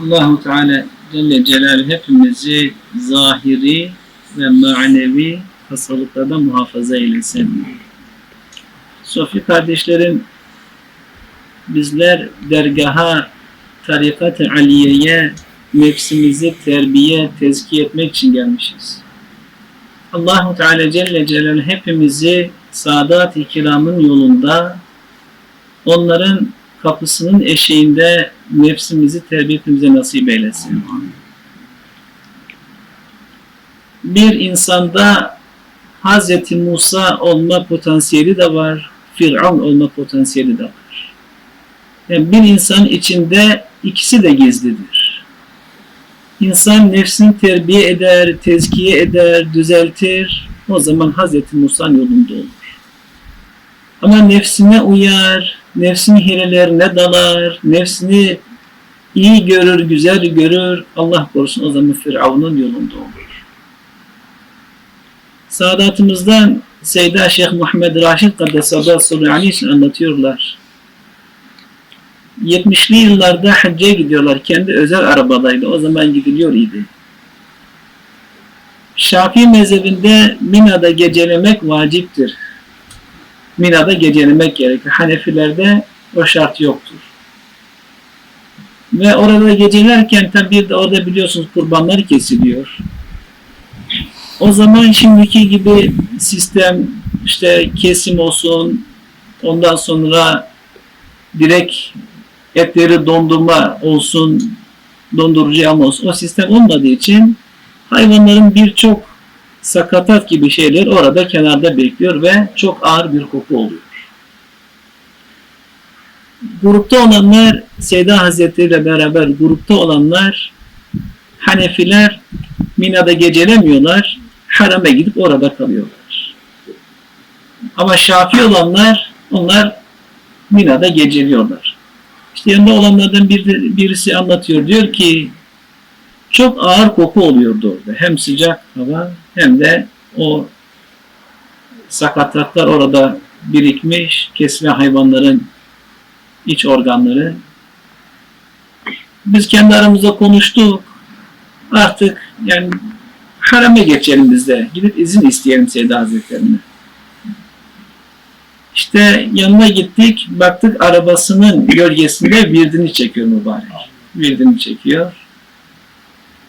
Allahu Teala Celle Celaluhu hepimizi zahiri ve manevi hastalıklardan muhafaza eylesin. Sofi kardeşlerim, bizler dergaha, tarikat-ı aliyeye nefsimizi terbiye, tezkiye etmek için gelmişiz. Allahu Teala Celle Celaluhu hepimizi Sadat-ı Kiram'ın yolunda, onların kapısının eşiğinde nefsimizi terbiye nasip eylesin. Bir insanda Hz. Musa olma potansiyeli de var, Firavun olma potansiyeli de var. Yani bir insan içinde ikisi de gizlidir. İnsan nefsini terbiye eder, tezkiye eder, düzeltir. O zaman Hz. Musa'nın yolunda olur. Ama nefsine uyar, nefsinin hilelerine dalar, nefsini iyi görür, güzel görür. Allah korusun o zaman Firavun'un yolunda olur. Saadatımızdan Seyda Şeyh Muhammed Raşid Kaddesallahu Aleyhi için anlatıyorlar. 70'li yıllarda hacca gidiyorlar. Kendi özel arabalarıyla. O zaman gidiliyor idi. Şafii mezhebinde Mina'da gecelemek vaciptir. Mina'da gecelemek gerekir. Hanefilerde o şart yoktur. Ve orada gecelerken tabi de orada biliyorsunuz kurbanlar kesiliyor. O zaman şimdiki gibi sistem işte kesim olsun, ondan sonra direkt etleri dondurma olsun, dondurucu ama olsun. O sistem olmadığı için hayvanların birçok sakatat gibi şeyler orada kenarda bekliyor ve çok ağır bir koku oluyor. Grupta olanlar, Seyda Hazretleri ile beraber grupta olanlar, Hanefiler Mina'da gecelemiyorlar, harame gidip orada kalıyorlar. Ama Şafi olanlar, onlar Mina'da geceliyorlar. İşte yanında olanlardan bir, birisi anlatıyor. Diyor ki çok ağır koku oluyordu orada. Hem sıcak hava hem de o sakatlıklar orada birikmiş. Kesilen hayvanların iç organları. Biz kendi aramızda konuştuk. Artık yani harame geçelim biz de. Gidip izin isteyelim Seyda Hazretlerine. İşte yanına gittik, baktık arabasının gölgesinde virdini çekiyor mübarek. Virdini çekiyor.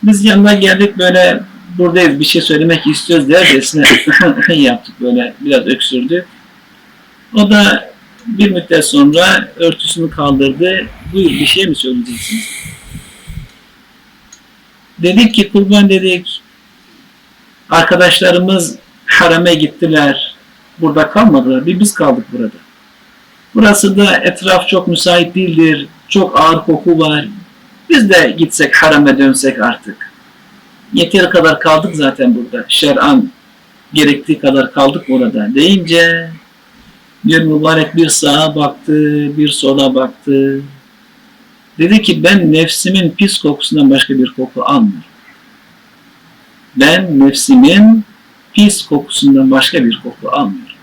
Biz yanına geldik böyle buradayız bir şey söylemek istiyoruz dercesine yaptık böyle biraz öksürdük. O da bir müddet sonra örtüsünü kaldırdı. Buyur bir şey mi söyleyeceksiniz? Dedik ki kurban dedik arkadaşlarımız harame gittiler. Burada kalmadılar. Bir biz kaldık burada. Burası da etraf çok müsait değildir. Çok ağır koku var. Biz de gitsek harame dönsek artık. Yeteri kadar kaldık zaten burada. Şer'an gerektiği kadar kaldık orada deyince bir mübarek bir sağa baktı, bir sola baktı. Dedi ki ben nefsimin pis kokusundan başka bir koku almıyorum. Ben nefsimin pis kokusundan başka bir koku almıyorum.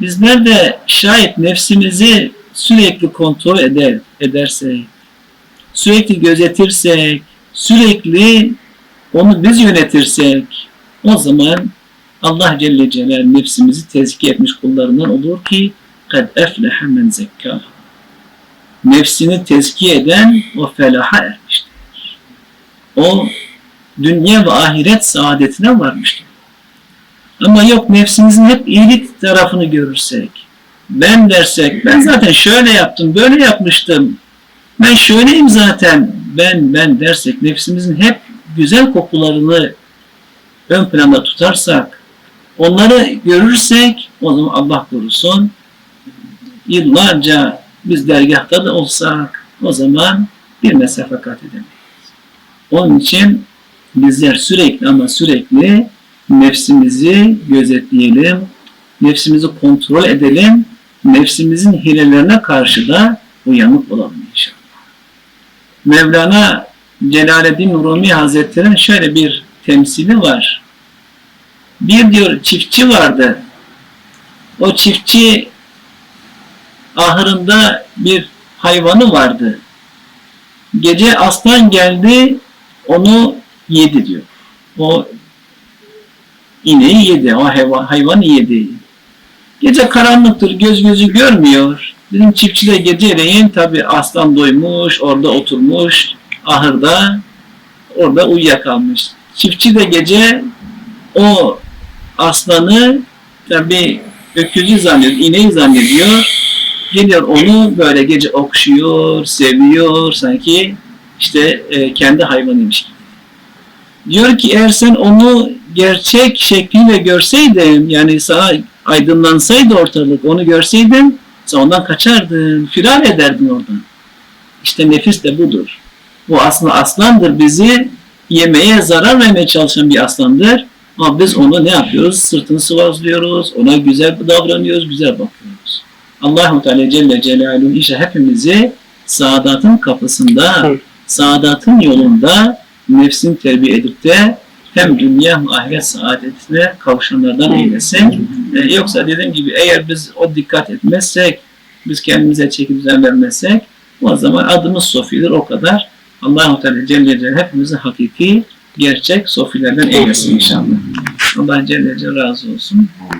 Bizler de şayet nefsimizi sürekli kontrol eder, edersek, sürekli gözetirsek, sürekli onu biz yönetirsek, o zaman Allah Celle Celal nefsimizi tezkiye etmiş kullarından olur ki kad eflehe men zekkâh. Nefsini tezkiye eden o felaha ermiştir. O dünya ve ahiret saadetine varmıştır. Ama yok nefsimizin hep iyilik tarafını görürsek, ben dersek, ben zaten şöyle yaptım, böyle yapmıştım, ben şöyleyim zaten, ben ben dersek, nefsimizin hep güzel kokularını ön planda tutarsak, onları görürsek, o zaman Allah korusun, yıllarca biz dergahta da olsak, o zaman bir mesafe kat edemeyiz. Onun için bizler sürekli ama sürekli nefsimizi gözetleyelim, nefsimizi kontrol edelim, nefsimizin hilelerine karşı da uyanık olalım. Mevlana Celaleddin Rumi Hazretleri'nin şöyle bir temsili var. Bir diyor çiftçi vardı. O çiftçi ahırında bir hayvanı vardı. Gece aslan geldi, onu yedi diyor. O ineği yedi, o hayvan, hayvan yedi. Gece karanlıktır, göz gözü görmüyor. Dedim çiftçi de geceleyin tabi aslan doymuş, orada oturmuş, ahırda, orada uyuyakalmış. Çiftçi de gece o aslanı tabi öküzü zannediyor, ineği zannediyor. Geliyor onu böyle gece okşuyor, seviyor sanki işte e, kendi hayvanıymış gibi. Diyor ki eğer sen onu gerçek şekliyle görseydin, yani sana aydınlansaydı ortalık, onu görseydin, sen ondan kaçardın, firar ederdin oradan. İşte nefis de budur. Bu aslında aslandır, bizi yemeye zarar vermeye çalışan bir aslandır. Ama biz onu ne yapıyoruz? Sırtını sıvazlıyoruz, ona güzel davranıyoruz, güzel bakıyoruz. Allah-u Teala Celle Celaluhu işte hepimizi saadatın kapısında, Evet. saadatın yolunda nefsini terbiye edip de hem dünya hem ahiret saadetine kavuşanlardan eylesin. Ee, yoksa dediğim gibi eğer biz o dikkat etmezsek, biz kendimize çeki düzen vermezsek o zaman adımız sofidir o kadar. Allah-u Teala Celle Celaluhu hepimizi hakiki, gerçek sofilerden eylesin inşallah. Allah Celle Celaluhu razı olsun.